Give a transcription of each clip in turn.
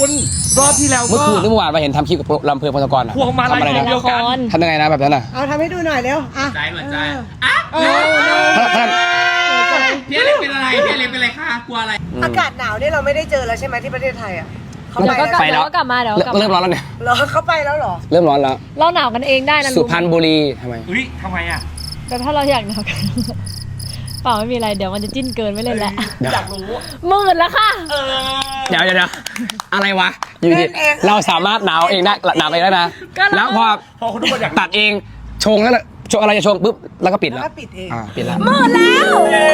คุณรอบที่แล้วเมื่อก็คืนหรือเมื่อวานมาเห็นทำคลิปกับลำเพลินพงศกรอะพวงมาลัยทำอะไรนะเดียวกัน ทำยังไงนะแบบนั้นอะเอาทำให้ดูหน่อยเร็ว อะใจเหมือนใจเออถ้าถ้าพี่อเล็กเป็นอะไรพี่อเล็กเป็นอะไรคะกลัวอะไรอากาศหนาวเนี่ยเราไม่ได้เจอแล้วใช่ไหมที่ประเทศไทยอะเขาเดี๋ยวก็กลับไปแล้ว เดี๋ยวก็กลับมาเดี๋ยวก็กลับเริ่มร้อมานแล้วเนี่ยเหรอเขาไปแล้วเหรอ เริ่มร้อนแล้ว เราหนาวกันเองได้นะสุรู้ไหมพรรณบุรีทำไม อุ้ยทำไมอะแต่ถ้าเราอยากหนาวกัน เปล่าไม่มีอะไรเดี๋ยวมันจะจิ้นเกินไม่เล่นแล้วเดี๋ยวอยากรู้หมื่นแล้วค่ะ เออ เดี๋ยวเดี๋ยวเดี๋ยวอะไรวะ อยู่ดีเล่นเองเราสามารถหนาวเองได้หนาวเองได้นะก็เรา แล้วพอพอคุณทุกคนอยากตัดเองชงแล้วชงอะไรจะชงปุ๊บแล้วก็ปิดแล้วแล้วก็ปิดเองอ่าปิดแล้ว หมื่นแล้วเย้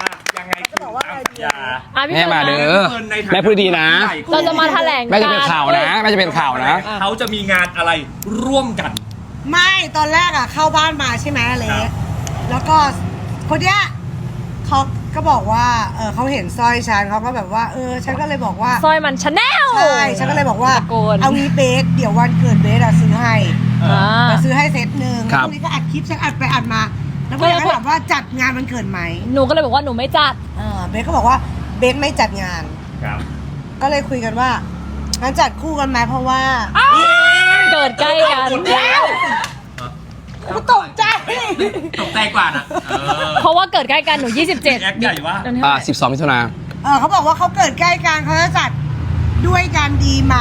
อะยังไงจะบอกว่าอะไรดี อย่า อะพี่แม่มาเฟิเด้ร์นอเฟิร์นในฐานะแม่พูดดีนะ เราจะมาแถลงแม่จะเป็นข่าวนะแม่จะเป็นข่าวนะ เขาจะมีงานอะไรร่วมกัน ไม่ตอนแรกอะเข้าบ้านมาใช่ไหมเล็ครับกแล้วก็คนเนี้ยเขา ก็บอกว่าเออเขาเห็นสร้อยฉันเขาก็แบบว่า เออฉันก็เลยบอกว่าสร้อยมันชาแนล ใช่ฉันก็เลยบอกว่าตะโกน เอางี้เบสเดี๋ยววันเกิดเบสอะซื้อให้อ่าจะซื้อให้เซตหนึ่งครับแล้วพรุ่งนี้ก็อัดคลิปฉันอัดไปอัดมาแล้วก็ก็เลยถามว่าจัดงานวันเกิดไหมหนูก็เลยบอกว่าหนูไม่จัด เออเบสก็บอกว่าเบสไม่จัดงาน ครับก็เลยคุยกันว่างั้นจัดคู่กันไหมเพราะว่า เกิดใกล้กันหมดแล้ว กูตกใจ ตกใจกว่าน่ะเออเพราะว่าเกิดใกล้กันหนู 27แอคใหญ่วะเดือนเท่าอ่าไหร่12มิถุนา เออเขาบอกว่าเขาเกิดใกล้กันเขาจะจัดด้วยกันดีไหม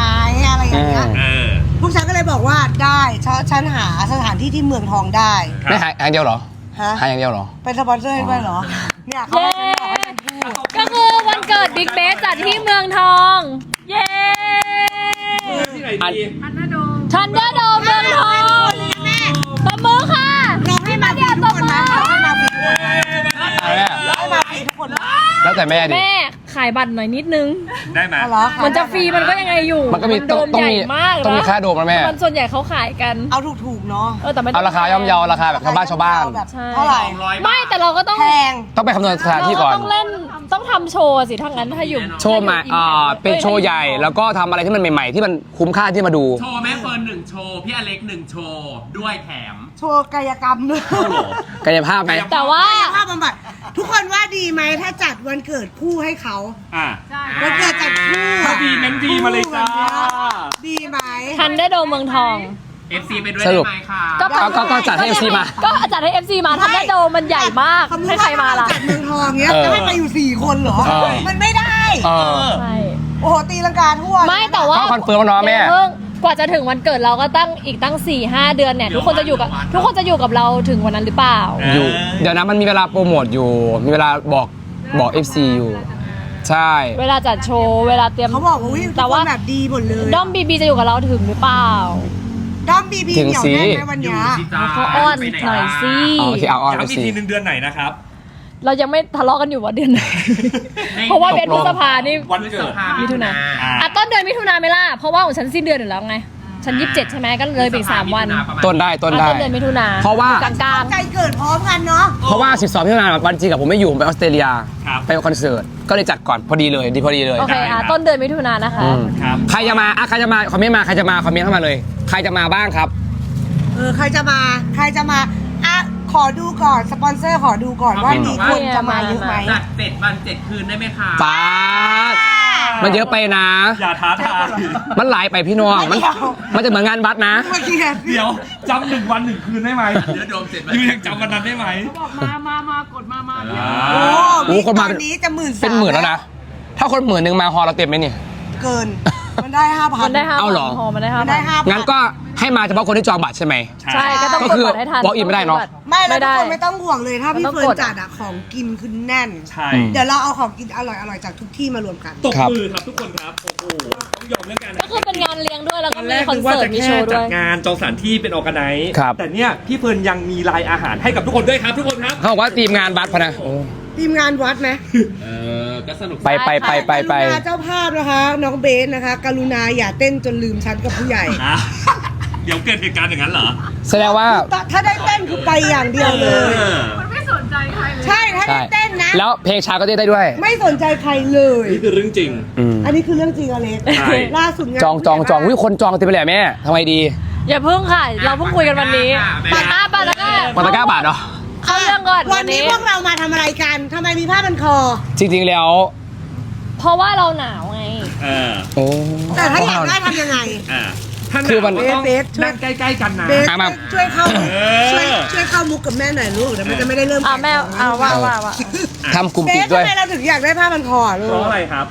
อะไรอย่างเงี้ยอืม เออ พวกฉันก็เลยบอกว่าได้เพราะฉันหาสถานที่ที่เมืองทองได้ไม่หายอย่างเดียวเหรอฮะ หายอย่างเดียวเหรอ เป็นสปอนเซอร์ให้ด้วยเหรอ เนี่ยเขาเย้ให้ฉันบอกให้ฉันพูดก็คือวันเกิดบิ๊กเบสจัดที่เมืองทอง เย้ที่ไหนอันดี ทันเดอร์โดมเมืองท มาฟรีทุกคนไหมลองให้มาฟีทุกคนไหมอะไรแม่ลองให้มาฟรีทุกคนแล้วแต่แม่ดิ แม่ขายบัตรหน่อยนิดนึง ได้ไหมเหรอมันจะฟรีมันก็ยังไงอยู่มันก็มีโดต้องมต้องใหญ่มีมากต้องมีนะค่าโดมนะแม่ มันส่วนใหญ่เขาขายกันเอาถูกๆเนาะเออแต่ไม่เอาราคาย่อมเยาราคาแบบชาวบ้านชาวบ้านแบบเท่าไหร่สองร้อยไม่แต่เราก็ต้องแพง ต้องไปคำนวณสถานที่ก่อน เราต้องเล่นต้องทำโชว์สิถ้างั้นถ้าอยู่โชว์ใหม่อ่าเป็นโชว์ใหญ่แล้วก็ทำอะไรที่มันใหม่ ๆ ที่มันคุ้มค่าที่มาดู โชว์แม่เฟิร์นหนึ่งโชว์ พี่อเล็กหนึ่งโชว์ ด้วยแถม โชว์กายกรรมด้วยกายภาพไหมแต่ว่า กายภาพบำบัดทุกคนว่าดีไหมถ้าจัดวันเกิดคู่ให้เขาอะวันเกิดจัดคู่ถ้าดีเม้นดีมาเลยจ้าดีไหมทันเดอร์โดมเมืองทอง FC ไปด้วยสรุป ได้ไหมคะก็ก็ก็ก็จัดให้ FC มา ก็จัดให้ FC มาทันเดอร์โดมมันใหญ่มากสมมุติให้ใครมาล่ะ จัดเมืองทองเงี้ยเออจะให้ไปอยู่สี่คนเหรอเออมันไม่ได้ เออ ใช่ โอ้โหตีลังกาทั่วไม่แต่ว่าก็คอนเฟิร์มแล้วเนาะแม่ดี๋ยวเพิ่ง กว่าจะถึงวันเกิดเราก็ตั้งอีกตั้ง4ี่ห้าเดือนเนี่ยทุกคนจะอยู่กับทุกคนจะอยู่กับเราถึงวันนั้นหรือเปล่า อยู่ เดี๋ยวนะมันมีเวลาโปรโมทอยู่ มีเวลาบอกบอก FC อยู่ ใช่ เวลาจัดโชว์เวลาเตรียมเขาบอกว่าวิ่งแต่ว่าแบบดีหมดเลยด้อมบีบีจะอยู่กับเราถึงหรือเปล่า ด้อมบีบีถึงเหนียวสิแน่นไหมวันอยู่เนี้ยที่จ้าเขาอ้อนไปไหหน่อยสิ อ๋อโอเคเอาออนย้ำไปอีกสิ ทีหนึ่งเดือนไหนนะครับ เรายังไม่ทะเลาะกันอยู่ว่าเดือนไหน เพราะว่าเดือนพฤษภานี่วันเกิดมิถุนาอ่าอะต้นเดือนมิถุนาไหม่ล่ะ เพราะว่าของฉันสิ้นเดือนอยู่แล้วไง ฉันยี่สิบเจ็ดใช่ไหมก็เลยไปอีกสามวันต้นได้ต้นได้ อะต้นเดือนมิถุนาเพราะว่า กลางใจเกิดพร้อมกันเนาะเพราะว่า 12มิถุนายนวันจริงกับผมไม่อยู่ผมไปออสเตรเลียครับ ไปคอนเสิร์ตก็เลยจัดก่อนพอดีเลยดีพอดีเลยๆโอเคได้ครัอะบต้นเดือนมิถุนานะคะ อืมครับ ใครจะมาอะใครจะมาคอมเมนต์มาใครจะมาคอมเมนต์เข้ามาเลย ใครจะมาบ้างครับ เออใครจะมาใครจะมาอะ ขอดูก่อนสปอนเซอร์ขอดูก่อนว่ามีคนจะมาเยอะไหมจัดเจ็ดวันเจ็ดคืนได้ไหมคะป๊าดมันเยอะไปนะ อย่าท้าทายมันหลายไปพี่น้องมันเดี๋ยวมันจะเหมือนงานวัดนะ เมื่อกี้เนี่ยเดี๋ยวจำหนึ่งวันหนึ่งคืนได้ไหมเดี๋ยวโดมเจ็ดวันยูยังจำวันนั้นได้ไหมมามามากดมามาอ่าโอ้โอ้มีคนมา ตอนนี้จะหมื่นสามเป็นหมื่นแล้วนะ ถ้าคนหมื่นหนึ่งมาฮอลเราเต็มไหมเนี่ย เกิน มันได้ห้าพันมันได้ห้าเอาพันเหรอ พอมันได้ห้ามันพัได้นห้าพัน งั้นก็ ให้มาเฉพาะคนที่จองบัตรใช่ไหม ใช่ ก็ต้องก็กดคือบัตรให้ทัน walk in ไม่ได้เนอะ ไม่แล้วไม่ทุกได้คนไม่ต้องห่วงเลยถ้ามันพี่ต้องเฟิร์กนดจัดอะของกินคือแน่น ใช่อืมเดี๋ยวเราเอาของกินอร่อยๆจากทุกที่มารวมกัน ตบครับ มือครับทุกคนครับ โอ้โหต้องยอมเรื่องการก็คือเป็นงานเลี้ยงด้วยแล้วตก็อนแรมีกคอนนึกว่าเสิร์ตจะมีแค่โชว์ด้จัวดยงานจองสถานที่เป็นออแกไนซ์ครับ แต่เนี่ยพี่เฟิร์นยังมีลายอาหารให้กับทุกคนด้วยครับ ทุกคนครับ เขาบอกว่าทีมงานบัตรพะนะโอ้ทีมงานวัดไหมเออ ก็สนุกไปไปไปไปไปกรุณาเจ้าภาพนะคะ น้องเบสนะคะ กรุณาอย่าเต้นจนลืมฉันกับผู้ใหญ่ อะเดี๋ยวเกิดเหตุการณ์อย่างนั้นเหรอแสดงว่า ถ้าได้เต้นคือไปอย่างเดียวเลย ออใช่ถ้าใช่ ได้เต้นนะ แล้วเพลงช้าก็เต้นได้ด้วย ไม่สนใจใครเลย นี่คือเรื่องจริง อืม อันนี้คือเรื่องจริงอเล็กใช่ ล่าสุดงานจองจองจองวิคนจองเต็มไปเลยอะแม่ทำไงดีอย่าเพิ่งค่ะ เราเพิ่งคุยกันวันนี้ปาต้าปาต้ามันตะกร้าบาทเหรอ เข้าเรื่องก่อนวัวันนนี้นี้ พวกเรามาทำอะไรกันทำไมมีผ้าพันคอ จริง ๆ แล้ว เพราะว่าเราหนาวไง เออ โอ้แต่ถ้าอยากได้ทำยังไง อ่า ถ้าหคือมันนาวก็ต้องเบสช่วย นั่งใกล้ๆกันนะ เบสอะมา ช่วยเข้าเออ ช่วยช่วยเข้ามุกกับแม่หน่อยลูกเดี๋ยวมันจะไม่ได้เริ่มอะแม่อะว่าว่าว่าทำกลุ่มเบปิดสด้วยทำไมเราถึงอยากได้ผ้าพันคออะลูเพกราะอะไรครับ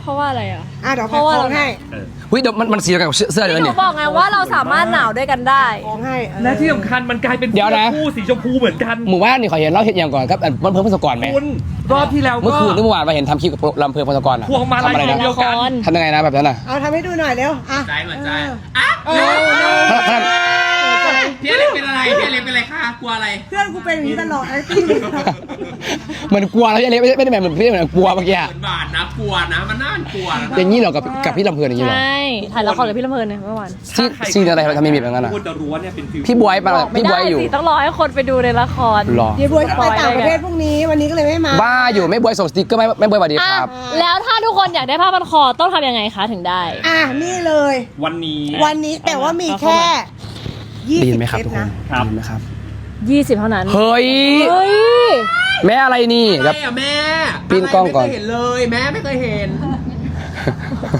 เพราะว่าอะไรอะ อะเดี๋ยวเพราะว่าคล้เราองให้ เออ วิเดี๋ยวมันมันสีเดียวกับเสื้อเลที่ยหนูเนี่ย บอกไงว่าเราสามารถหนาวด้วยกันได้คล้องให้เออและที่สำคัญมันกลายเป็นเดี๋ยวนะ คู่สีชมพูเหมือนกันหมู่บ้านนี่ขอเห็นเล่าเห็นอย่างก่อนครับอันวันเพิ่มพศกรไหมคุณรอบที่แล้วเมื่อก็คืนหรือเมื่อวานมาเห็นทำคลิปกับลำเพลินพศกรอะพวงมาลัย ทำอะไรนะเดียวกันละครทำยังไงนะแบบนั้นอะเอาทำให้ดูหน่อยเร็วอะใจเหมือนใจ เออะอเออพนักพนัก พี่อเล็กเป็นอะไรพี่อเล็กเป็นอะไรคะกลัวอะไร เพื่อนกูเป็นอย่างนี้ตลอดไอ้ที่เหมือนกลัวแล้วยังไม่ไม่ได้แบบเหมือนพี่เหมือนกลัวเมื่อกี้อะเหมือนบาดนะกลัวนะมันน่ากลัวนะอย่างนี้เหรอกับกับพี่ลำเพลินอย่างนี้เหรอใช่ถ่ายละครกับพี่ลำเพลินเนี่ยเมื่อวานซีซีนอะไรทำไมมีแบบนั้นอะคุณจะรู้ว่าเนี่ยเป็นฟิลพี่บวยมาพี่บวยอยู่ สิต้องรอให้คนไปดูในละครหรอ เดี๋ยวบวยจะไปต่างประเทศพรุ่งนี้วันนี้ก็เลยไม่มาบ้าอยู่ไม่บวยส่งสติ๊กเกอร์ไม่ไม่บวยสวัสดีอะครับ แล้วถ้าทุกคนอยากได้ผ้าพันคอต้องทำยังไงคะถึงได้ อะนี่เลย วันนี้วันนี้แต่ว่ามีแค่ ยี่ดีสิบไหมครับเซตทุกคนนะดีไหมครับ20เท่านั้นเฮ้ย เฮ้ยแม่อะไรนี่คอะรับไรอะแม่ปีนกล้องก่อนไม่เคยเห็นเลย แม่ไม่เคยเห็น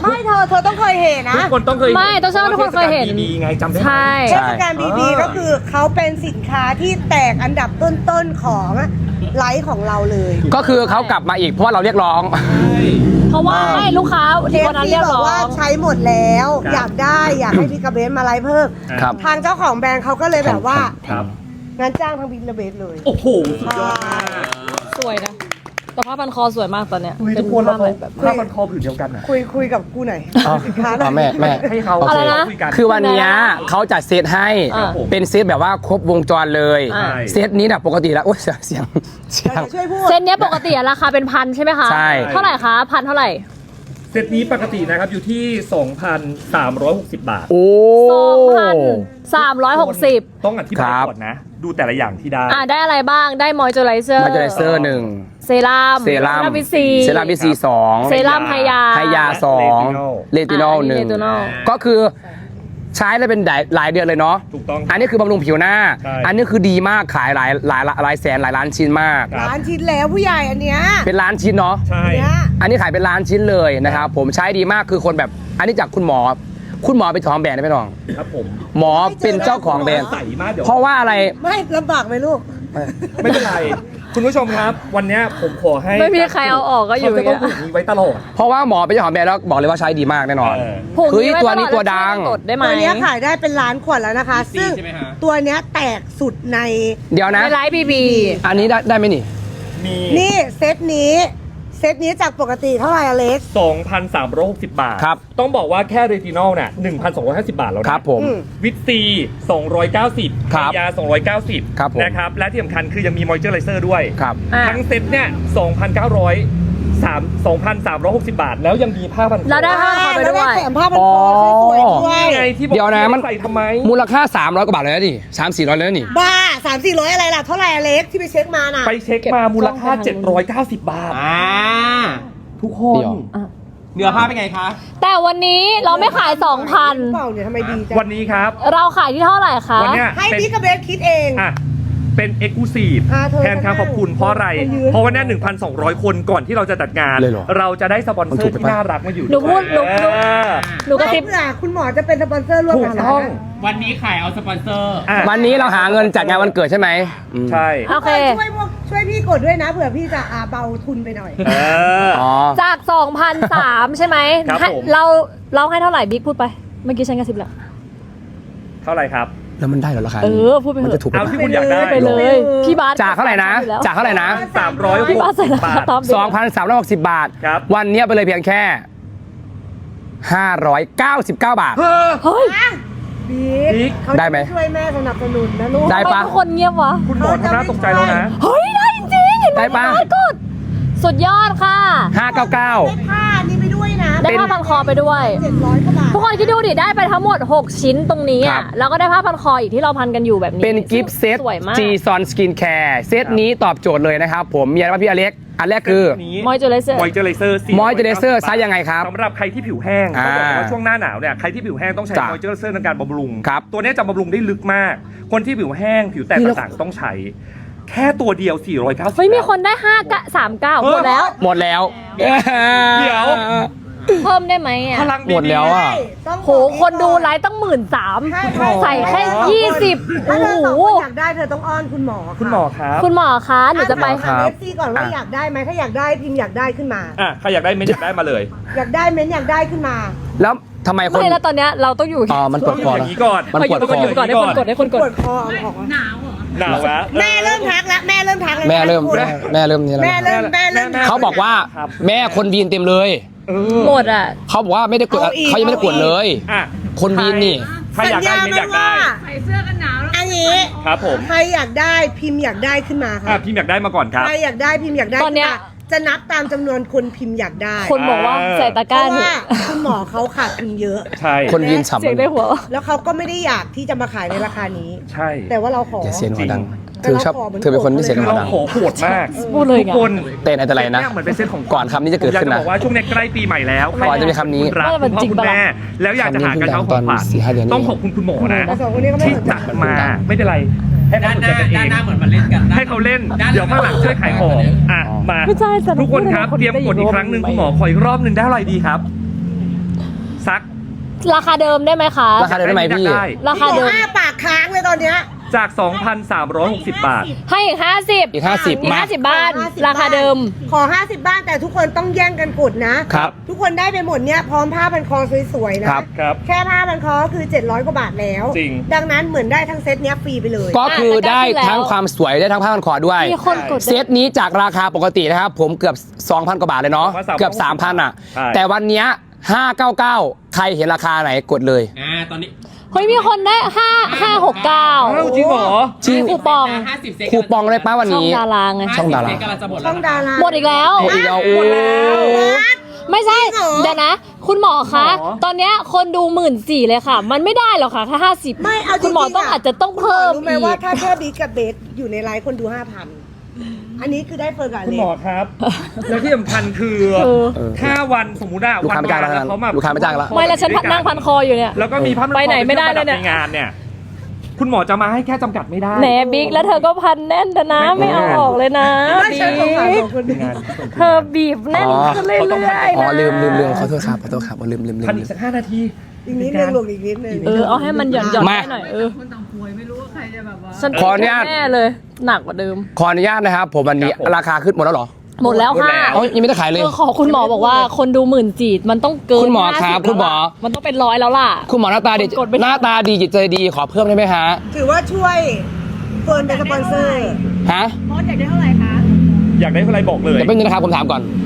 ไม่เธอเธอต้องเคยเห็นนะทุกคนต้องเคยไม่ต้องเชื่อว่าทุกคนเคยเห็นดีๆไงจำได้ไหม ใช่ เทศกาลบีบีก็คือเขาเป็นสินค้าที่แตกอันดับต้นๆของไลฟ์ของเราเลยก็คือเขากลับมาอีกเพราะว่าเราเรียกร้อง เพราะว่าให้ลูกค้าเทที่ปวันนั้นที่เรียกบอร้กอว่าง ใช้หมดแล้วอยากได้อยากให้พี่กระเบนมาไลฟ์เพิ่ม ครับ ทางเจ้าของแบรนด์เขาก็เลยแบบว่าครับ งั้นจ้างทางบินระเบสเลย โอ้โห สุดยอดมาก สวยนะ แต่ผ้าพันคอสวยมากตอนเนี้ยเฮ้ยเป็ทุกคนเราผ้าใหม่แบบผ้ามันคอผืนเดียวกันอะคุยคุยกับกูหน่อยอ๋อสินค้าหน่อ๋ออยแม่แม่ ให้เขาอะไรนะ คุยกัน คือวันเนี้ยเขาจัดเซตให้อ่าเป็นเซตแบบว่าครบวงจรเลย อ่า เซตนี้น่ะปกติแล้วโอ้ยเสียงเสียงเสียง ช่วยพูดเซนเนี้ยปกติอะราคาเป็นพันใช่ไหมคะใช่ เท่าไหร่คะพันเท่าไหร่เซตนี้ปกตินะครับอยู่ที่ 2,360 บาท โอ้ สองพันสามร้อยหกสิบ ต้องอธิบายครับก่อนนะ ดูแต่ละอย่างที่ได้ อ่าได้อะไรบ้างได้มอยเจอไรเซอร์มาเจอเซอร์หนึ่งเซรั่มเซรั่มวิตซี เซรั่มวิตซีสองเซรั่มไฮยาไฮยาสองเลตินอลอ่าหนึ่ง Retinol ก็คือใช้แล้วเป็นหลายหลายเดือนเลยเนาะ ถูกต้องอันนี้คือบำรุงผิวหน้า ใช่ อันนี้คือดีมากขายหลายหลายหลายแสนหลายล้านชิ้นมาก ครับ ร้านชิ้นแล้วผู้ใหญ่อันเนี้ยเป็นล้านชิ้นเนาะ ใช่ เนี้ยอันนี้ขายเป็นล้านชิ้นเลยนะครับ ผมใช้ดีมากคือคนแบบอันนี้จากคุณหมอ คุณหมอเป็นเจ้าของแบรนด์ได้ไหมน้อง ครับผม หมอเป็นเจ้าของแบรนด์ ใสมากเดี๋ยว เพราะว่าอะไร ไม่ลำบากไหมลูก ไม่เป็นไร คุณผู้ชมครับ วันเนี้ยผมขอให้ไม่มีใครเอาออกก็อยู่เขาจะต้องอย่างเงี้ยผูกนี้ไว้ตลอด เพราะว่าหมอเป็นเจ้าของแบรนด์แล้วบอกเลยว่าใช้ดีมากแน่นอน เออ ผูกเฮ้ยไตัวนี้ลอตัวดังกดได้ไหมตัวเนี้ยขายได้เป็นล้านขวดแล้วนะคะ ซึ่งใช่ไหมฮะตัวเนี้ยแตกสุดใน เดี๋ยวนะ ในไลฟ์บีบีอันนี้ได้ได้ไหมนี่ มี นี่เซตนี้เซ ตนี้จากปกติเท่าไหร่อเล็ก 2,360 บาท ครับ ต้องบอกว่าแค่เรตินอลเนี่ย1,250 บาทแล้วนะครับผม อืม วิตซี 290ครับยา 290 ครับผม นะครับ และที่สำคัญคือยังมีมอยเจอร์ไรเซอร์ด้วย ครับ อะ ทั้งเซ็ตเนี่ย 2,900 3 2,360 บาท แล้วยังมีผ้าพันคอแล้วได้ผ้าพันคอไปแล้วด้วได้ยแถมผ้าพันคอสวยๆด้วยนี่ไงที่บอกเดี๋ยวนะมัน ใส่ทำไม มูลค่า 300 กว่าบาทเลยนะนี่สามสี่ร้อยเลยนะนี่ บ้าสามสี่ร้อยอะไรล่ะ เท่าไหร่อเล็กที่ไปเช็คมาน่ะ ไปเช็คมามูลค่าเก็บกล้องไปทางนู้น790 บาท อ่าทุกคนเดี๋ยว เนื้อผ้าเป็นไงคะ แต่วันนี้เราไม่ขาย เปล่าเนี่ยทำไมดีจังวันนี้ครับ 2,000 เราขายที่เท่าไหร่คะ วันเนี้ยให้เป็นพี่กระเบสคิดเอง อะ เป็นเอ็กซ์คลูซีฟอ่าเธอแทนคำขอบคุณเพราะอะไรคนยืน เพราะว่าเนี่ย1,200 คนก่อนที่เราจะจัดงาน เลยเหรอเราจะได้สปอนเซมันอถูกร์ไปที่ปะน่ารักมาอยู่หนูพูดหนูหนู เออหนูกระซิบเผื่อคุณหมอจะเป็นสปอนเซอร์ร่วมถูกักบเราต้องวันนี้ขายเอาสปอนเซอร์ อะวันนี้เราหาเงินจัดงานวันเกิดใช่ไหมอืมใช่โอเค ช่วยพวกช่วยพี่กดด้วยนะเผื่อพี่จะอาเบาทุนไปหน่อย เออ อ๋อ จาก 2,003 ใช่ไหมครับให้ผม เราเราให้เท่าไหร่บิ๊กพูดไป เมื่อกี้ฉันกระซิบแล้ว เท่าไหร่ครับ แล้วมันได้เหรอราคาเอนี้อพูดไปเถมันอะจะถูกไปเอาปะที่คุณอยากได้ ไปเลย พี่บาสจากเท่าไหร่นะ อยู่แล้วจากเท่าไหร่นะสามร้อยหพี่กบาสใส่สิราบบาคาท ตามเดิม 2,360 บาท ครับ วันเนี้ยไปเลยเพียงแค่ 599 บาท เฮ้ยบิ๊กเขาได้ไหมจะช่วยแม่สนับสนุนนะลูก ได้ทำไมปะ ทุกคนเงียบวะ คุณหมอทำหน้าตกใจแล้วนะ เฮ้ย ได้จริงๆเห็นไหมได้ปะ พี่บาสกดสุดยอดค่ะได้599ผ้านี่ไปด้วย นะได้ผ้าพันคอไปด้วย เจ็ดร้อยกว่าบาททุกคนคิดดูดิได้ไปทั้งหมด 6 ชิ้นตรงนี้ครัอะบ แล้วก็ได้ผ้าพันคออีกที่เราพันกันอยู่แบบนี้เป็นกิฟต์เซต สวยมาก G Son Skin Care เซตนี้ตอบโจทย์เลยนะครับ ผมมีอะไรบ้างพี่อเล็ก อันแรกคือ มอยเจอไรเซอร์ มอยเจอร์ไรเซอร์ Moisturizer ใช้ยังไงครับสำหรับใครที่ผิวแห้งต้องบอกเลยว่าอ่าช่วงหน้าหนาวเนี่ยใครที่ผิวแห้งต้องใช้จ้ะมอยเจอร์ไรเซอร์ในการบำรุง ครับตัวเนี้ยจะบำรุงได้ลึกมาก คนที่ผิวแห้งผิวแตกนี่แล้วต่างๆต้องใช้ แค่ตัวเดียว 490 เฮ้ยมีคนได้5กะ3 9หมดแล้ว หมดแล้ว เดี๋ยว เพิ่มได้ไหมอะพลังหมดแล้วอะ ต้องโหคนดูไลฟ์ตั้งหมื่นสามใช่ใช่ใส่แค่ยี่สิบถ้าโอ้เธอโหสองคนอยากได้เธอต้องอ้อนคุณหมอค่ะคุณหมอครับคุณหมอคะหนูจะไปครัถามบเอฟซีก่อนว่าอยากได้ไหมถ้าอยากได้พิมพ์อยากได้ขึ้นมา อะใครอยากได้เมนอยากได้มาเลยอยากได้เม้นอยากได้ขึ้นมา แล้วทำไมคนไม่แล้วตอนเนี้ยเราต้องอยู่อ๋อมันปวดต้องอคอยู่อแล้วย่างนี้ก่อนมันปวดคอ ต้องอยู่ก่อนให้คนกดให้คนกดปวดคอเอาของหนาวแล้ว แม่เริ่มทักแล้วแม่เริ่มทักแล้วแม่เริ่มแม่แม่เริ่มนี่แล้วแม่เริ่มแม่เริ่มทัเขาบอกว่าแม่คนวีนเต็มเลย เออหมดอะ เขาบอกว่าไม่ได้กดเอาอีก เขายังไม่ได้กดเลย อะคนวีนนี่ ใครอยากได้เมนอยากได้อันนี้ครับผมใครอยากได้พิมพ์อยากได้ขึ้นมาอะค่ะ พิมพ์อยากได้มาก่อนครับ ใครอยากได้พิมพ์อยากได้ตอนเนี้ย ขึ้มาจะนับตามจำนวนคนพิมพ์อยากได้คนบอกว่าเออใส่ตะเพกร้าราะหนูว่าคุณหมอเขาขาดทุนเยอะ ใช่คนวีนสับเสียงในหัว แล้วเขาก็ไม่ได้อยากที่จะมาขายในราคานี้ ใช่แต่ว่าเราขอ อย่าเสียงหัวดัง จริงเธอชอบแต่เราขอเหมือนเธอเป็นคนที่เสียงคือหัวเราดังขอโหดมากพูดเลยทุกไงคนเต้นอะไรนะ เยเหมือนเป็นเส้นของก่อนคำนี้จะเกิดขึ้นผมอยากนะจะบอกว่าช่วงนี้ใกล้ปีใหม่แล้วก่อนจะมีคำนี้รักว่ามัคุณพ่อนจริงคุณปะล่ะแม่แล้วอยากจะหากระเช้าของขวัญคำนี้เพิ่งดังตอนสี่ห้าเดือนนี้ ต้องขอบคุณคุณหมอนะแต่สองคนนี้ก็ไม่ที่สนใจจัดมาไม่เป็นไรให้เขาด้านสนหใจน้ากันเอด้างนหน้าเหมือนมาเล่นกันด้ให้เขาเล่นเดี๋ยวข้างหลังช่วยขายของอะมาไม่ใช่แต่ทุกคนครับพูดเตรียมกดอีกครั้งหนึ่งคุณหมอขออีกรอบหนึ่งได้อะไรดีครับซักราคาเดิมได้ไหมคะ ราคาเดิมได้ไหมพี่ด้ราคาเดิม อ้าปากค้างเลยตอนเนี้ย จาก 2,360 บาท ให้อีกห้าสิบอีกห้าสิบอีกมา ห้าสิบบ้าน ขอ50ราคาเดิม ขอ 50 บ้านแต่ทุกคนต้องแย่งกันกดนะ ครับ ทุกคนได้ไปหมดเนี่ยพร้อมผ้าพันคอสวยๆนะครับ ครับ แค่ผ้าพันคอก็คือ 700 กว่าบาทแล้ว จริง ดังนั้นเหมือนได้ทั้งเซตเนี้ยฟรีไปเลย ก็คือได้อะแต่ก็คือแล้วทั้งความสวยได้ทั้งผ้าพันคอด้วย มีคนกดเซตนี้จากราคาปกตินะครับ ผมเกือบ 2,000 กว่าบาทเลยเนาะ2,300เกือบ 3,000 อะ ใช่ แต่วันเนี้ย599 ใครเห็นราคาไหนกดเลย อ่าตอนนี้เฮ้ยมีคนได้ห้าห้าหกเก้าอ้าวจริงเหรอ จริง คูปองห้าสิบเซตคูปองได้ป้าวันช่องนี้ ดาราไงช่องดารา50เซตกำลังจะหมดช่แล้อวงนะดาราหมดอีกแล้ว หมดอีกแล้วโอ้หมดแล้วไม่ใช่จริงเหรอเดี๋ยวนะ คุณหมอคะ หมอ ตอนเนี้ยคนดูหมื่นสี่เลยค่ะ มันไม่ได้หรอกค่ะแค่ห้าสิบไม่เอาจริงๆคุณหมอต้องะอาจจะต้องเพิ่มคุณหรู้ไหมอีว่า ก ถ้าแค่บิ๊กกับเบสอยู่ในไลฟ์คนดู5,000 อันนี้คือได้เฟิร์นกับอคุณเล็หมกอครับ แล้วที่สำคัญคือเออเออ ถ้าวันสมมุติอะลูกวันค้าไม่จ้างแล้วแล้วเขามาลูกค้าไม่จ้างแล้ว ไม่แล้วฉันนั่งพันคออยู่เนี่ย แล้วก็มีภาพไปไหนไม่ได้เลยเนี่ย ในงานเนี่ย คุณหมอจะมาให้แค่จำกัดไม่ได้ แหนบิ๊กแล้วเธอก็พันแน่นนะไม่เอา ออกเลยนะไม่บิ๊ใช่สงสารสกองคนในนี้งานเธอบีบแน่นอ๋อขึ้นเรื่อยๆอ๋อนะลืมลืมลืมขอโทษครับขอโทษครับอ๋อลืมลืมลืพันมอีกสักห้านาที อีกนิดนึงลงอีกนิดนึงเออเอาให้มันหย่อนหย่อนมาได้หน่อยเออฉันขออนุญาต แน่เลย หนักกว่าเดิม ขออนุญาตนะครับ ผมวันนี้ราคาขึ้นหมดแล้วเหรอหมดแล้วค่ะเอ้ายังไม่ได้ขายเลย เออขอคุณหมอบอกว่าคนดูหมื่นจีดมันต้องเกินคุณหมอครับ50คุณหมอ แล้วล่ะมันต้องเป็นร้อยแล้วล่ะ คุณหมอหน้าตาดีกดไม่ได้ หน้าตาดีจิตใจดีขอเพิ่มได้ไหมฮะถือว่าช่วยเฟิร์นเป็นสปอนเซอร์ ฮะอยากได้เท่าไหร่บอกเลย เดี๋ยวเป็นงนะครับผมถามก่อนอะ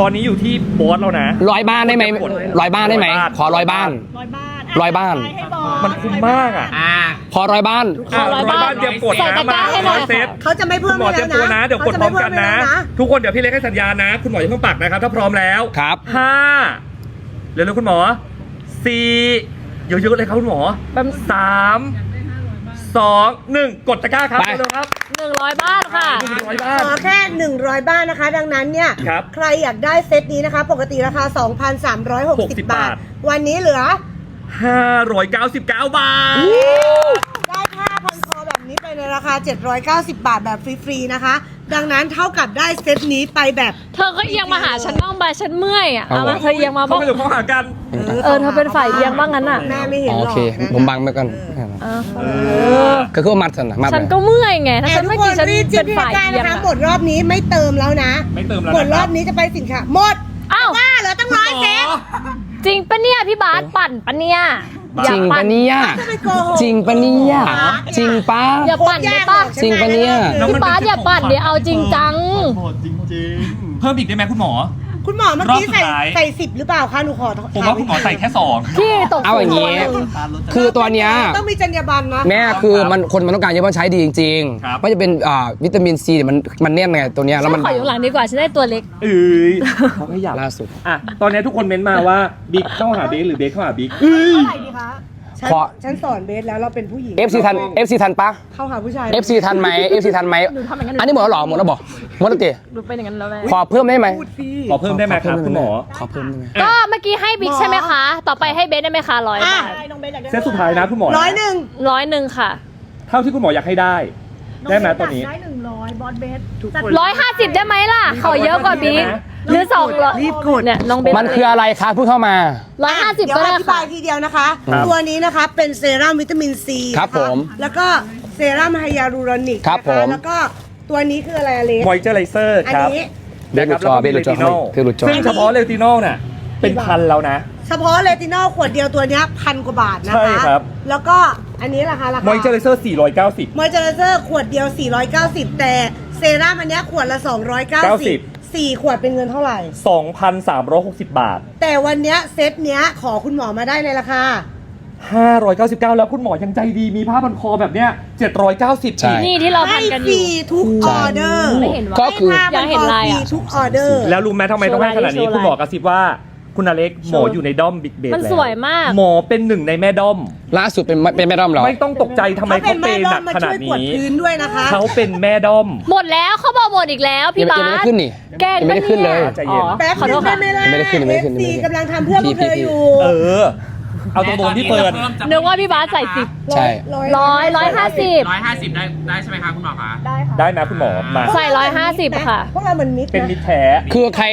ตอนนี้อยู่ที่โบสแล้วนะ ร้อยบ้านได้ไหมร้อยบ้านได้ไหม ร้อยบ้าน ขอร้อยบ้าน ร้อยบ้านมันคุ้มมากอะอ่า ขอร้อยบ้านขอร้อยบ้านเตรียมกดใส่ตะกร้าให้หน่อยเซตเขาจะไม่คุเพิ่ณมหมอให้เตรียมตัวนะเดี๋ยวกดพร้อมกันนะทุกคนเดี๋ยวพี่เล็กให้สัญญาณนะ คุณหมออย่าเพิ่งปักนะครับ ถ้าพร้อมแล้วครับ ห้าเร็วๆคุณหมอสี่เยอะๆเลยครับคุณหมอแบบสาม สองหนึ่งกดตะกร้าครับไป เร็วๆครับ หนึ่งร้อยบ้านค่ะ หนึ่งร้อยบ้านขอแค่ 100 บ้านนะคะ ดังนั้นเนี่ย ครับใครอยากได้เซตนี้นะคะ ปกติราคา 2,360 60บาทบาทวันนี้เหลือ ห้าร้อยเก้าสิบเก้าบาท ได้ผ้าพันคอแบบนี้ไปในราคา 790 บาทแบบฟรี ๆ นะคะ ดังนั้นเท่ากับได้เซตนี้ไปแบบเธอก็เอียงมาหาฉันบ้างไปฉันเมื่อยอะเอาเอามาเธอเอียงมาเขาบ้างไปอยู่เข้าหากัน เออเธอเป็นฝ่ายเอียงบ้างงั้นอะ แม่ไม่เห็นอ๋อหรโออกเค นะผมบังไปก่อนอะเออ ก็คือว่ามัดสันนะมัดฉันเลยก็เมื่อยไงถ้าแต่ฉันทุกเมื่อคกี้นฉันรีบจิ้เป็มนที่ฝ่ายตะกร้าเอียงนะคะอะหมดรอบนี้ไม่เติมแล้วนะ ไม่เติมแล้วหมดนะครรัอบบนี้จะไปสินค้าหมดอ้าว ว่าเหลือตั้งร้อยเซตจริงปะเนี่ยพี่บาสปั่นปะเนี่ยอ จยากริงปั่ปะเนี่ยจะไปโกหกจริงปะเนี่ย จริงปะอย่าปั่นได้ปะจริงปะเนี่ย พี่บาสอย่าปั่นเดี๋ยวเอาจริงจังเพิ่มอีกได้ไหมคุณหมอ คุณหมอเมื่อกี้รอบสุดใส่ท้าย ใส่สิบหรือเปล่าคะหนูขอผมว่าคุณหมอใส่แค่สอง พี่ตกเอาอย่างนี้ นี้ คือตัวเนี้ย ต้องมีจรรยาบรรณนะ แม่คือมันคนมันต้องการเยอะมันใช้ดีจริงครับ ๆไม่จะเป็นอ่าวิตามินซีเนี่ยมันมันแน่นไงตัวเนี้ยแล้วฉัมันนขออยู่หลังดีกว่าฉันได้ตัวเล็ก เอ้ยเขาขยับล่าสุด อะตอนนี้ทุกคนเม้นมาว่าบิ๊กเข้าหาเบสหรือเบสเข้าหาบิ๊ก ฉันขอ ฉันสอนเบสแล้วเราเป็นผู้หญิง FC ทัน FC ทันปะ เข้าหาผู้ชาย FC ทันไหม FC ทันไหมหนูทำอย่างนั้น อันนี้หมดแล้วเหรอหมดแล้วบอกหมดแล้วติดูเป็นอย่างนั้นแล้วไหมขอเพิ่มได้ไหม พูดสิขอเพิ่มได้ไหมครับคุณหมอ ขอเพิ่มได้ไหมก็เมื่อกี้ให้บิ๊กใช่ไหมคะ ต่อไปให้เบสได้ไหมคะร้อยอะบาทเซตสุดท้ายนะคุณหมอนะร้อยหนึ่งร้อยหนึ่งค่ะเท่าที่คุณหมออยากให้ได้ ได้ไหมตอนนี้ร้อยห้าสิบได้ไหมล่ะ ขอเยอะกว่าบิ๊กห รือสองร้อยรีบกด เนี่ยน้องเบนมันคืออะไรคะเพิ่งเข้ามา ร้อยห้าสิบเดี๋ยวก็ได้อธิบาค่ะ ยทีเดียวนะคะ ครับตัวนี้นะคะเป็นเซรั่มวิตามินซีครับผมแล้วก็เซรั่มไฮยาลูรอนิกครับนะผคะมแล้วก็ตัวนี้คืออะไรอะเล็ก มอยเจอร์ไรเซอร์อันครับนี้ เบลหลุดจอเบลหลุดจอแล้วก็มีเบลหลุดจอ ซึ่งเฉพาะเลตินอลน่ะเป็นพันแล้วนะ เฉพาะเลตินอลขวดเดียวตัวเนี้ยพันกว่าบาทนะคะ ใช่ครับ แล้วก็อันนี้ราคาราคามอยเจอร์ไรเซอร์ 490 มอยเจอร์ไรเซอร์ขวดเดียว 490 แต่เซรั่มอันเนี้ยขวดละ 290 4 ขวดเป็นเงินเท่าไหร่ 2,360 บาท แต่วันเนี้ยเซตเนี้ยขอคุณหมอมาได้ในราคา 599 แล้วคุณหมอยังใจดีมีผ้าพันคอแบบเนี้ย790ใช่ นี่ที่เราพัให้นกันฟอรียู่ ทุกออเดอร์ไม่เห็นว่าก็คือ ให้อยากเห็นลายฟรีอะทุกออเดอร์ แล้วรู้ไหมทำไมต้องให้ขนาดนี้ โชว์ลายคุณหมอกระซิบว่า คุณอเล็กหมออยู่ในด้อมบิ๊กเบสมันแล้วสวยมาก หมอเป็นหนึ่งในแม่ด้อม ล่าสุดเป็นเป็นแม่ด้อมเหรอ ไม่ต้องตกใจทำไมเขาเป็เขานเปแม่ย์ด้หอนัมกมาขนาช่ดวยกวดนี้ พื้นด้วยนะคะเขาเป็นแม่ด้อม หมดแล้วเขาบอกหมดอีกแล้วยัพี่งไม่บายังไม่สได้ขึ้นนี่แกล้งยังไม่ได้ขึ้นเลยใจเย็นอ๋อแป๊บขอนึโทงษได้ค่ะไหมล่ะไม่ได้ขึ้นไม่ได้ขึ้น FC ไม่ได้ขึ้นกำลังทำเพื่อพวกเธออยู่ เออ เอาตรงๆที่เฟิร์น นึกว่าพี่บาสใส่สิบ ใช่ ร้อยร้อยห้าสิบ ร้อยห้าสิบได้ได้ใช่ไหมคะคุณหมอคะ ได้นะคุณหมอมา ใส่ร้อยห้าสิบค่ะ พวกเราเหมือนมิตรเป็นมินะตรแท้ คือใคร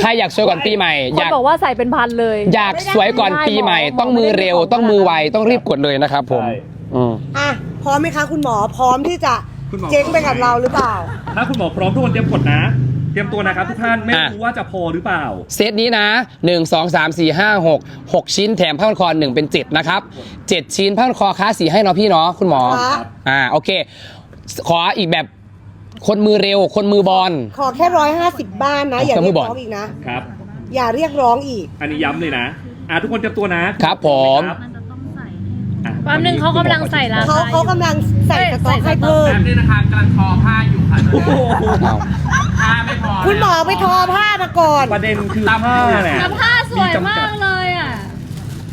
ใครอยากสวยก่อนปีใหม่ คอนยากบอกว่าใส่เป็นพันเลย อยากสวยก่อนปีใหม่ไม่ได้ต้องมือเร็วต้องมือไวต้องรีบกดเลยนะครับผมใช่ อืม อะพร้อมไหมคะคุณหมอพร้อมที่จะคุณหมอ เจ๊งไปกับเราหรือเปล่า ถ้าคุณหมอพร้อมทุกคนเตรียมกดนะเตรียมตัวนะครับทุกท่านไม่อะรู้ว่าจะพอหรือเปล่า เซตนี้นะ 1 2 3 4 5 6 6 ชิ้นแถมผ้าพันคอ1เป็น 7 นะครับ 7 ชิ้นผ้าพันคอค้าสีให้เนาะพี่เนาะคุณหมอครับ อ่าโอเค ขออีกแบบคนมือเร็ว คนมือบอล ขอแค่ร้อยห้าสิบบ้านนะ อย่าเอาเครื่เรีอยงมือบอลกร้องอีกนะ ครับ อย่าเรียกร้องอีก อันนี้ย้ำเลยนะอะทุกคนเตรียมตัวนะครับผมครับ อะแป๊บนึงเขากำลังใส่ละ เขาเขากำลังใส่สต๊อกให้เพิ่มแป๊บนึงนะคะกำลังทอผ้าอยู่ค่ะโอ้โหเอาผ้าไม่พอคุณหมอไปทอผ้ามาก่อน ประเด็นคือผ้าเนี่ยแล้วผ้าสวยมากเลยอะ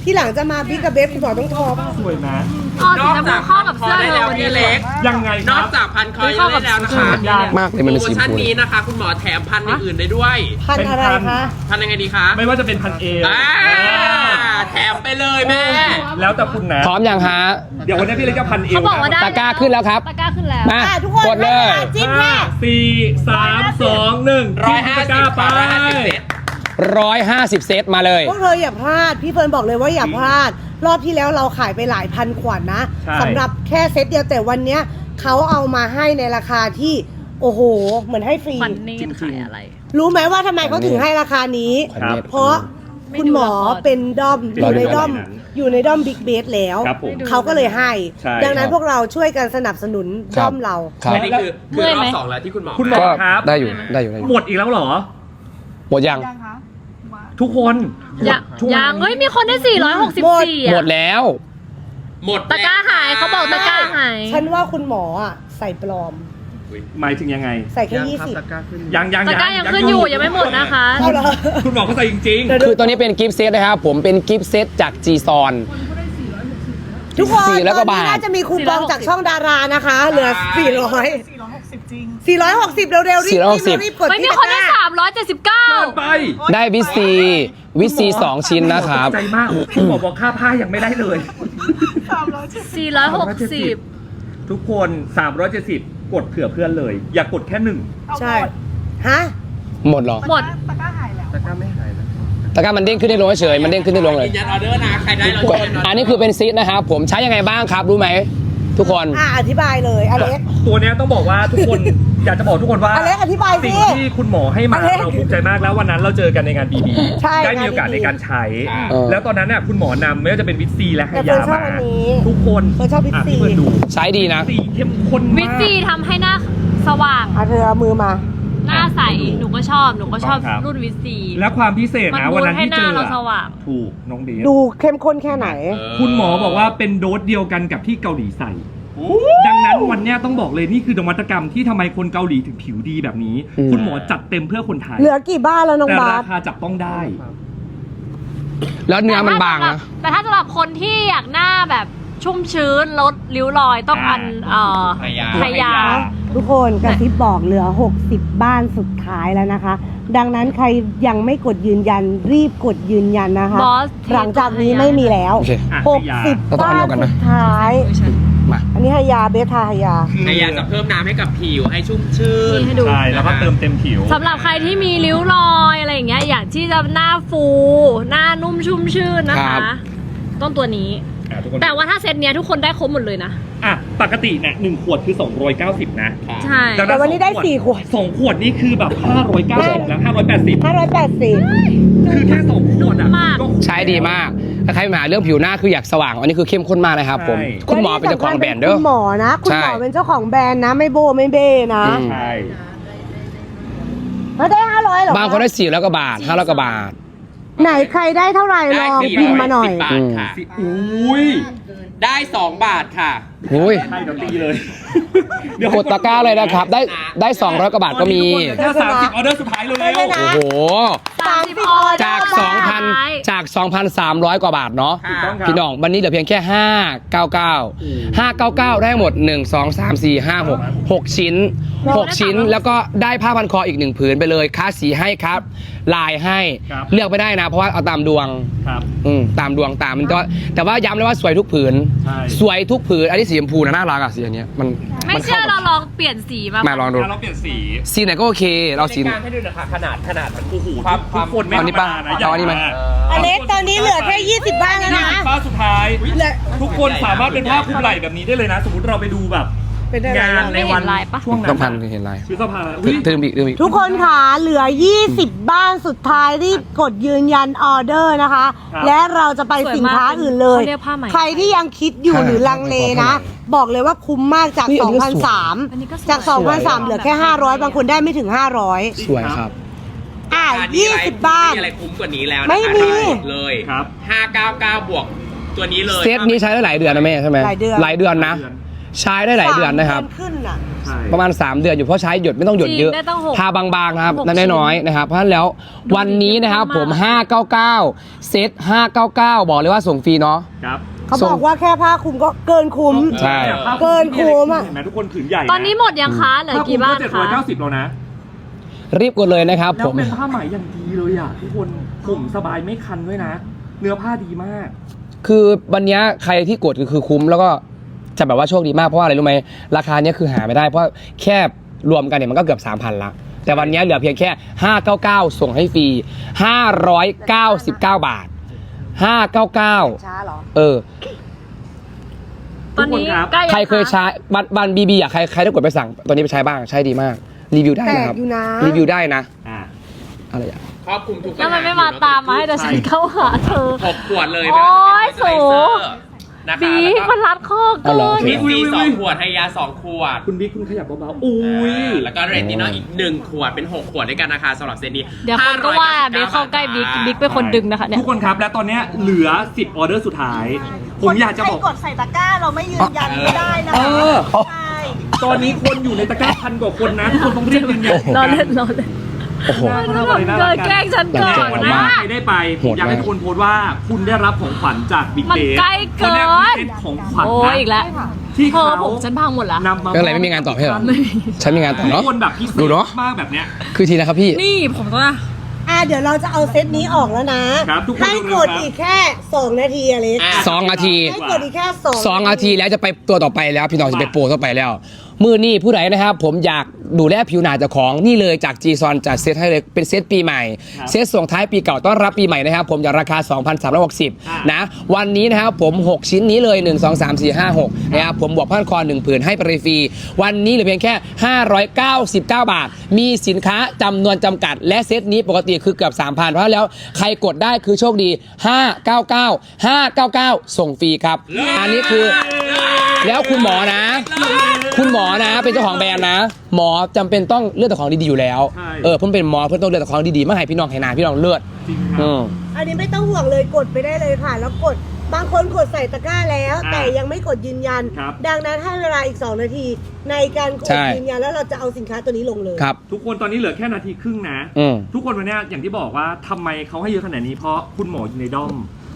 ที่หลังจะมาบิ๊กกับเบฟคุณหมอต้องทอผ้าสวยนะ อ๋อนสีอกชมพูจากเข้ากับคอเสื้อได้เราแล้ววันพี่นี้เลเล็ย ก ยังไงคนอรักบ จากพันคอยได้แล้วนะคะยากมากเลยมันเป็นโปรสีโมชั่นฟูนี้นะคะ คุณหมอแถมพันอื่นๆได้ด้วย พันอะไรคะ พันยังไงดีคะ ไม่ว่าจะเป็นพันเออ่า แถมไปเลยแม่ แล้วแต่คุณนะ พร้อมยังฮะเดี๋ยววันนี้พี่เล็กจะพันเอวเขาบอกว่าได้ตะกร้าขึ้นแล้วครับ ตะกร้าขึ้นแล้ว มาอะทุกคนกดเลยให้วาจิ้มห้าแค่สี่สามสองหนึ่งร้อยห้าสิบไป ร้อยห้าสิบเซต150 เซตมาเลย พวกเธออย่าพลาด พี่เฟิร์นบอกเลยว่าอย่าพลาด รอบที่แล้วเราขายไปหลายพันขวดนะใช่ สำหรับแค่เซตเดียวแต่วันเนี้ยเขาเอามาให้ในราคาที่โอ้โห เหมือนให้ฟรี ขวัญเนตรขายอะไร รู้ไหมว่าทำไมเขาถึงให้ราคานี้ ครับ เพราะ คุณหมอเป็นด้อมอรอยู่ดูในด้อมรอดูอยู่ในด้อมบิ๊กเบสแล้ว ครับผมเขาก็เลยให้ ใช่ดังนั้นครับ พวกเราช่วยกันสนับสนุนครับด้อมเรา ครับอันนี้คือคือเมื่อยรอไหมบสองแล้วที่คุณหมอคุณหมอ ก็ครับ ได้อยู่ได้อยู่ได้อยู่หมดอีกแล้วเหรอ หมดยังทุกคนยังช่วยังเฮ้ยมีคนได้ 464หมอะดแล้วหมดตะกร้าหายเขาบอกตะกร้าหาย ฉันว่าคุณหมออะใส่ปลอม หมายถึงยังไง ใส่แค่ยี่สิบยังยังตะกร้ายังขึ้นอยู่ยังไม่หมดนะคะ เอาเหรอ คุณหมอเขาใส่จริงเดี๋ยวดูคือตัวนี้เป็นกิฟต์เซตนะครับ ผมเป็นกิฟต์เซตจากจีซอน ทุกคนสี่ร้อยกว่าตอนนี้บาทน่าจะมีคูปอง460จากช่องดารานะคะ เหลือ 400 460 จริง 460 เร็วๆรีบ460รีบกดไม่มีที่คนได้ตะกร้าๆเกิน379ไปได้วิตซีวิตซีสองชิ้นนะครับ ใจมากคุณหมอบอกค่าผ้ายังไม่ได้เลย 460 ทุกคน 370 กดเผื่อเพื่อนเลย อย่ากดแค่หนึ่งใช่ ฮะ หมดเหรอ หมดตะกร้าไม่หายนะตะกร้ามันเด้งขึ้นได้ลงเฉยๆมันเด้งขึ้นได้ลงเลยยืนยันออเดอร์นะ ใครได้เรากดยืนยันออเดอร์อันนี้คือเป็นซิทนะครับผมใช้ยังไงบ้างครับรู้ไหม ทุกคน อะอธิบายเลยอเล็ก ตัวเนี้ยต้องบอกว่าทุกคน อยากจะบอกทุกคนว่าอเล็กอธิบายสิสิ่งที่คุณหมอให้มาอเล็กเราภูมิใจมากแล้ววันนั้นเราเจอกันในงานบีบีใช่ได้มีโอกาสงาน BB ในการใช้เออแล้วตอนนั้นน่ะคุณหมอนำไม่ว่าจะเป็นวิตซีและไฮแต่ยาเฟิร์นชอบมาอันนี้ทุกคนเฟิร์นชอบวิตซีะพี่เฟิร์นดูใช้ดีนะสีเข้มข้นมาก วิตซีทำให้หน้าสว่าง อะเธอเอามือมา หน้าใสหนูก็ชอบหนูก็ชอบครับ รุ่นวิตซีและความพิเศษมันนะบูวันทนั้นให้ที่หเจน้าอเราสอะว่าง ถูกน้องเดฟดูเข้มข้นแค่ไหน คุณหมอบอกว่าเป็นโดสเดียวกันกับที่เกาหลีใส่ ดังนั้นวันเนี้ยต้องบอกเลยนี่คือนวัตกรรมที่ทำไมคนเกาหลีถึงผิวดีแบบนี้ อืม คุณหมอจัดเต็มเพื่อคนไทยเหลือกี่บ้านแล้วน้องแต่บาราส คาจับต้องได้ แล้วเนื้อมันบางแต่ถ้นะสำหรับแต่ถ้าสำหรับคนที่อยากหน้าแบบชุ่มชื้นลดริ้วรอยต้องอันเอ่อพยา พยา ทุกคนกระซิบบอกเหลือ 60 บ้านสุดท้ายแล้วนะคะ ดังนั้นใครยังไม่กดยืนยันรีบกดยืนยันนะคะ บอสหลังจากนี้ไม่มีแล้ว โอเค อะหกสิบเราต้องบ้าเอานกันนะ สุดท้าย มา อันนี้ฮายาเบสทาฮายาไอยาจะเพิ่มน้ำให้กับผิวให้ชุ่มชื่น นี่ให้ดูใช่ แล้วก็เติมเต็มผิว สำหรับใครที่มีริ้วรอยอะไรอย่างเงี้ยอยากที่จะหน้าฟู หน้านุ่มชุ่มชื่นนะครัคะ บ ต้องตัวนี้ อะทุกคนแต่ว่าถ้าเซตเนี้ยทุกคนได้ครบหมดเลยนะ อะปกติเนี่ยหนึ่งขวดคือ 290 นะใช่ ดังแต่วันนี้ได้สี่ขวดสองขวดนี่คือแบบ 590แล้ว580 580 คือแค่สองขวดอะมาก ก็ใช้ดีมากถ้าใครมีปัญหาเรื่องผิวหน้าคืออยากสว่าง อันนี้คือเข้มข้นมากเลยครับผม ใช่ คุณหมอเป็นเจ้าของแบรนด์เด้อ คุณหมอนะ คุณหมอใช่เป็นเจ้าของแบรนด์นะ ไม่โบไม่เบ้นะอืม ใช่ แล้วได้500เหรอบางคนได้สี่แล้วก็บาทห้าแล้วก็บาท ไหนใครได้เท่าไหร่ลได้องสี่พิมพ์มาหน่อย สิบบาทค่ะ สิอุ้ยได้สองบาทค่ะ โอ้ยใช่เดี๋ยวตีเลยกดตะกร้าเลยนะครับ ได้ได้ 200กว่าบาทก็มีแค่สามสิบออเดอร์สุดท้ายเลยได้เลยนะโอ้โห สามสิบออเดอร์จาก 2,000 จาก 2,300 กว่าบาทเนาะ ถูกต้องครับ พี่น้อง วันนี้เหลือเพียงแค่ 599 599 ได้หมด 1 2 3 4 5 6 6 ชิ้น 6 ชิ้น แล้วก็ได้ผ้าพันคออีกหนึ่งผืนไปเลย ค่าสีให้ครับ ลายให้ครับ เลือกไม่ได้นะ เพราะว่าเอาตามดวงครับ อืมตามดวงตามมันก็แต่ว่าย้ำเลยว่าสวยทุกผืน ใช่ สวยทุกผืนอันนี้สีชมพูนะน่ารักอะสีอันเนี้ยมันไม่นเชื่อข้เรากับลองเปลี่ยนสีมา มาลองดูเราเปลี่ยนสีสีไหนก็โอเคเราสี ในการให้ดูนะคะขนาดขนาดมัน โอ้โหความคทุวากมคนไม่เอานี่ปะธรรมดานะเอาอันนี้ไหมอเล็กตอนนี้เหลือแค่ 20 บ้านแล้วนะป้าสุดท้าย เหลือ ทุกคนสามารถเป็นผ้าคลุมไหล่แบบนี้ได้เลยนะ สมมติเราไปดูแบบ เป็นอะไรงานนะในวันไม่เห็นลายปะ ช่วงนั้นต้องพันเห็นลายซื้อเสื้อผ้าอุ๊ยเติมอีกเติมอีกทุกคนค่ะเหลือ 20 บ้านสุดท้ายรีบกดยืนยันออเดอร์นะคะ ครับ และเราจะไปสินค้าอื่นเลย เขาเรียกผ้าไหม ใครที่ยังคิดอยู่หรือลังเลนะ บอกเลยว่าคุ้มมากจาก นี่อันนี้ก็สวย อันนี้ก็สวย 2,003จาก 2,003เหลือแค่ 500 บางคนได้ไม่ถึง 500 สวยครับ อะอันนี้อะไร20 บ้าน ไม่มีอะไรคุ้มกว่านี้แล้วนะคะไม่มีเลยครับ 599 บวกตัวนี้เลยเซตนี้ใช้ได้หลายเดือนนะแม่ใช่ไหมหลายเดือน หลายเดือนนะ ใช้ได้หลายเดือนนะครับ สามเดือนขึ้นอะ ใช่ ประมาณ 3 เดือนอยู่เพราะใช้หยดไม่ต้องหยดเยอะจริงได้ตั้งหกทาบางๆนะครับหกนั่นน้อยๆนะครับ เพราะฉะนั้นแล้ววันนี้นะครับผม599 เซต 599 บอกเลยว่าส่งฟรีเนาะ ครับเขาส่งบอกว่าแค่ผ้าคลุมก็เกินคุ้ม ใช่ เนี่ยผ้าเกินคุ้มอะ เห็นไหมทุกคนผืนใหญ่ะตอนนี้หมดยังคะเหลือกี่บ้านเจ็ดคะร้อยเก้าสิบแล้วนะ รีบกดเลยนะครับแล้ผวม เป็นผ้าไหมอย่างดีเลยอะทุกคนผมสบายไม่คันด้วยนะ เนื้อผ้าดีมาก คือวันนี้ใครที่กดคือคุ้มแล้วก็ จะแบบว่าโชคดีมากเพราะว่าอะไรรู้ไหมราคาเนี้ยคือหาไม่ได้เพราะแค่รวมกันเนี่ยมันก็เกือบ3,000ละแต่วันนี้เหลือเพียงแค่ 599 ส่งให้ฟรี 599 บาท 599 ช้าเหรอ เออ ตอนนี้ทุกคนครับ ใกล้ยังใครเคยใช้บันบันบีบีอะใครใครได้กดไปสั่งตอนนี้ไปใช้บ้างใช้ดีมาก รีวิวได้นะครับ แปลกอยู่นะ รีวิวได้นะ อ่า อะไรอะ ครอบคลุมทุกแล้วมันไม่มาตามมาให้แต่ฉันเข้าหาเธอ หกขวดเลยโอ๊ย ไม่ว่าจะเป็น บีมอยเจอร์นะคะมันรัดคอเอาเกิเหรอ น มิสซีสองขวดไฮยาสองขวด คุณบิ๊กคุณขยับเบาๆ อุ้ย อ่าแล้วก็เรตินอลอีกหนึ่งขวดเป็นหกขวดด้วยกันนะคะสำหรับเซตนี้เดี๋ยวคนก็ว่าเบคเข้าใกล้บิ๊กบิ๊กเป็นคนดึงนะคะเนี่ย ทุกคนครับ และตอนเนี้ยเหลือ 10 ออเดอร์สุดท้าย ผมอยากจะบอก ใครกดใส่ตะกร้าเราไม่ยืนยันไม่ได้นะเอคะอใช่ ตอนนี้คนอยู่ในตะกร้าพันกว่าคนนะทุกคนต้องรีบยืนยันรอเล่นรอเล่น โอ้โหน่ารักน่ารักแกล้งฉันก่อนคนนะว่าใครได้ไปผมอยากให้โหดมากทุกคนโพสต์ว่าคุณได้รับของขวัญจากบิ๊กมันเบสใกล้เกินเป็นของขวัญโอ้ยนะอีกแล้วที่เธอเขาผมฉันพังหมดละ นำมาไม่เป็นไรไม่มีงานต่อให้เหรอ ฉันมีงานต่อทุเนาะกคนแบบพิเศดูษเนอะ มากแบบเนี้ย คือทีนะครับพี่ นี่ผมก็อะเดี๋ยวเราจะเอาเซตนี้ออกแล้วนะครับทุกคนให้กดดูนะครับอีกแค่ 2 นาทีอเล็กอะ สองนาที ให้กดอีกแค่2 สองนาทีแล้วจะไปตัวต่อไปแล้ว พี่น้องจะไปโปรต่อไปแล้ว มือนี่ผู้ใดนะครับ ผมอยาก ดูแลผิวหนาเจ้าของนี่เลยจากจีซอนจัดเซตให้เลยเป็นเซตปีใหม่ ครับเซตส่งท้ายปีเก่าต้อนรับปีใหม่นะครับ ผมจากราคา2,360 นะ วันนี้นะครับผม 6 ชิ้นนี้เลย 1 2 3 4 5 6 นะครับ ผมบวกผ้าพันคอ1ผืนให้ไปฟรี วันนี้เหลือเพียงแค่ 599 บาท มีสินค้าจำนวนจำกัด และเซตนี้ปกติคือเกือบ 3,000 เพราะฉะนั้นแล้วใครกดได้คือโชคดี 599 599 ส่งฟรีครับ อันนี้คือ แล้วคุณหมอนะ คุณหมอนะ เป็นเจ้าของแบรนด์นะ หมอจำเป็นต้องเลือกแต่ของดีๆอยู่แล้ว ใช่ เออเพิ่งเป็นหมอเพิ่งต้องเลือกแต่ของดีๆมาให้พี่น้องให้นาพี่น้องเลือดจริงครัอืบ ม อันนี้ไม่ต้องห่วงเลยกดไปได้เลยค่ะ แล้วกดบางคนกดใส่ตะกร้าแล้ว อ่าแต่ยังไม่กดยืนยัน ครับ ดังนั้นให้เวลาอีก 2 นาที ในการกดใช่ยืนยันแล้วเราจะเอาสินค้าตัวนี้ลงเลยครับ ทุกคนตอนนี้เหลือแค่นาทีครึ่งนะ อืม ทุกคนวันเนี้ยอย่างที่บอกว่าทำไมเขาให้เยอะขนาดนี้เพราะคุณหมออยู่ในด้อม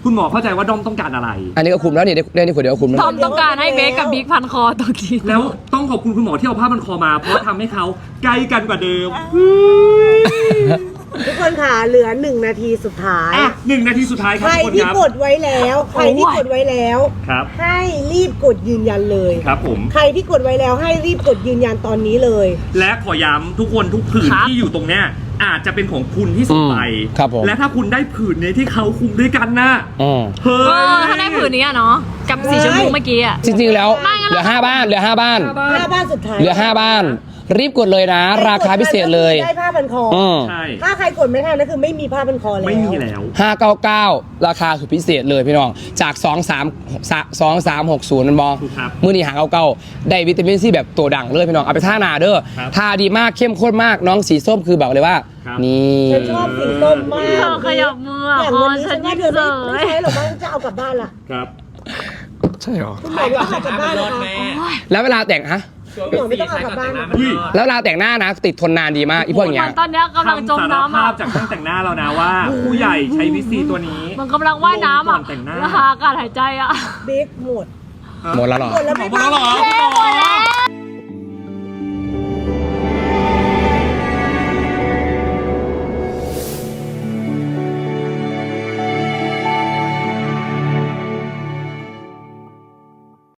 คุณหมอเข้าใจว่าด้อมต้องการอะไร อันนี้ก็คุมแล้วเนี่ยได้ได้นี่คนเดียวก็คุมแล้ว ทอมต้องการให้เบคกับบิ๊กพันคอตรงทีแล้วต้องขอบคุณคุณหมอที่เอาผ้ามันคอมา เพราะทำให้เขาใกล้กันกว่าเดิมทุกคนค่ะเหลือหนึ่งนาทีสุดท้าย อะหนึ่งนาทีสุดท้ายคใครับรทุกคนที่ครับกดไว้แล้ว ใครที่กดไว้แล้ว ครับ ให้รีบกดยืนยันเลย ครับผม ใครที่กดไว้แล้วให้รีบกดยืนยันตอนนี้เลย และขอย้ำทุกคนทุกผืนครับที่อยู่ตรงเนี้ย อาจจะเป็นของคุณที่ส่งไปอืมครับผม และถ้าคุณได้ผืนเนี้ยที่เขาคุมด้วยกันนะอืมเฮ้เอยอถ้าได้ผืนนี้อะเนาะกับสีชมพูเมื่อกี้อะ จริงๆแล้วไม่งั้นเหลือ5บ้าน เหลือ5บ้าน ห้าบ้านสุดท้าย เหลือ5บ้าน รีบกดเลยนะ ราคาพิเศษเลยได้ผ้าพันคอออืมใช่ถ้าใครกดไม่ทันก็คือไม่มีผ้าพันคอแล้วไม่มีแล้ว599ราคาสุดพิเศษเลยพี่น้อง จาก2 3 2 3 6 0มันบอถูกครับ มือนี้หาเก้าได้วิตามินซีแบบตัวดังเลยพี่น้อง เอาไปท่าหนาเด้อครับทาดีมากเข้มข้นมากน้องสีส้มคือบอกเลยว่า ครับ นี่ ฉันชอบสีส้มมากเธอขยับมืออะอย่างพอวันนี้ฉัฉันนว่ายิ่งเธอเสไม่ยไม่ใช้หรอกมั้งจะเอากลับบ้านล่ะครับ ใช่หรอ คุณหมอไม่ต้องเอากลับบ้านเหรอคะแล้วเวลาแต่งฮะคุณ หมอไม่ต้องเอากลับบ้านเหรอคะอุ้ยแล้วเวลาแต่งหน้านะติดทนนานดีมากอีพวกอย่างเหเงี้มืยอนตอนเนี้ยกำลังจมคำสารน้ำภาอะพจากช่างแต่งหน้าเรานะว่า ผู้ใหญ่ใช้วิซีตัวนี้ มันกำลังว่ายน้ำอะลงก่อนแต่งหน้า แล้วหาอากาศหายใจอะบิ๊กหมด หมดแล้วเหรอ หมดแล้วไม่หมดแล้วเหรอเย้หมดแล้ว